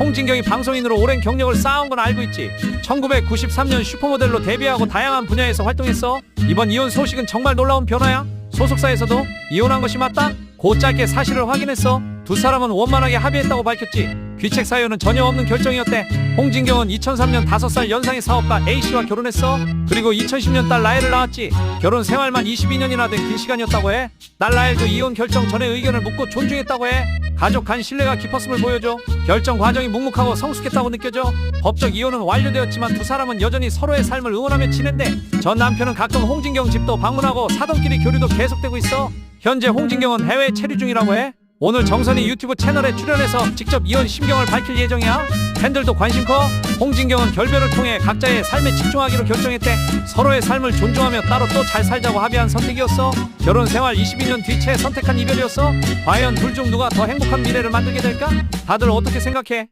홍진경이 방송인으로 오랜 경력을 쌓아온 건 알고 있지. 1993년 슈퍼모델로 데뷔하고 다양한 분야에서 활동했어. 이번 이혼 소식은 정말 놀라운 변화야. 소속사에서도 이혼한 것이 맞다? 곧 짧게 사실을 확인했어. 두 사람은 원만하게 합의했다고 밝혔지. 귀책 사유는 전혀 없는 결정이었대. 홍진경은 2003년 5살 연상의 사업가 A씨와 결혼했어. 그리고 2010년 딸 라엘을 낳았지. 결혼 생활만 22년이나 된 긴 시간이었다고 해. 딸 라엘도 이혼 결정 전에 의견을 묻고 존중했다고 해. 가족 간 신뢰가 깊었음을 보여줘. 결정 과정이 묵묵하고 성숙했다고 느껴져. 법적 이혼은 완료되었지만 두 사람은 여전히 서로의 삶을 응원하며 지낸대. 전 남편은 가끔 홍진경 집도 방문하고 사돈끼리 교류도 계속되고 있어. 현재 홍진경은 해외 체류 중이라고 해. 오늘 정선이 유튜브 채널에 출연해서 직접 이혼 심경을 밝힐 예정이야. 팬들도 관심 커. 홍진경은 결별을 통해 각자의 삶에 집중하기로 결정했대. 서로의 삶을 존중하며 따로 또 잘 살자고 합의한 선택이었어. 결혼 생활 22년 뒤 채 선택한 이별이었어. 과연 둘 중 누가 더 행복한 미래를 만들게 될까? 다들 어떻게 생각해?